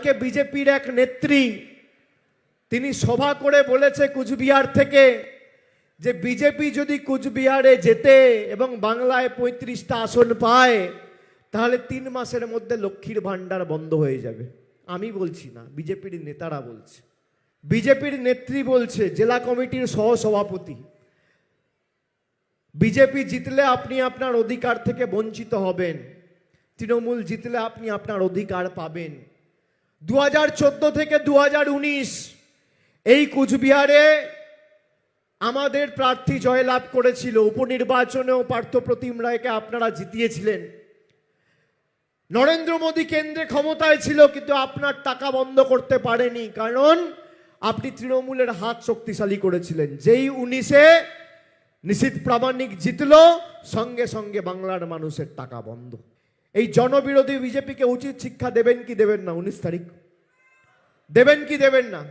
কালকে বিজেপির এক নেত্রী, তিনি সভা করে বলেছে কুচবিহার থেকে যে বিজেপি যদি কুচবিহারে যেতে এবং বাংলায় পঁয়ত্রিশটা আসন পায়, তাহলে তিন মাসের মধ্যে লক্ষ্মীর ভাণ্ডার বন্ধ হয়ে যাবে। আমি বলছি না, বিজেপির নেতারা বলছে। বিজেপির নেত্রী বলছে, জেলা কমিটির সহসভাপতি, বিজেপি জিতলে আপনি আপনার অধিকার থেকে বঞ্চিত হবেন, তৃণমূল জিতলে আপনি আপনার অধিকার পাবেন। দু হাজার চোদ্দ থেকে দু হাজার উনিশ এই কুচবিহারে আমাদের প্রার্থী জয়লাভ করেছিল। উপনির্বাচনেও পার্থপ্রতিম রায়কে আপনারা জিতিয়েছিলেন। নরেন্দ্র মোদী কেন্দ্রে ক্ষমতায় ছিল, কিন্তু আপনার টাকা বন্ধ করতে পারেনি, কারণ আপনি তৃণমূলের হাত শক্তিশালী করেছিলেন। যেই উনিশে নিশীত প্রামাণিক জিতল, সঙ্গে সঙ্গে বাংলার মানুষের টাকা বন্ধ। এই জনবিরোধী বিজেপিকে উচিত শিক্ষা দেবেন কি দেবেন না? উনিশ তারিখ। দেবেন কি দেবেন না?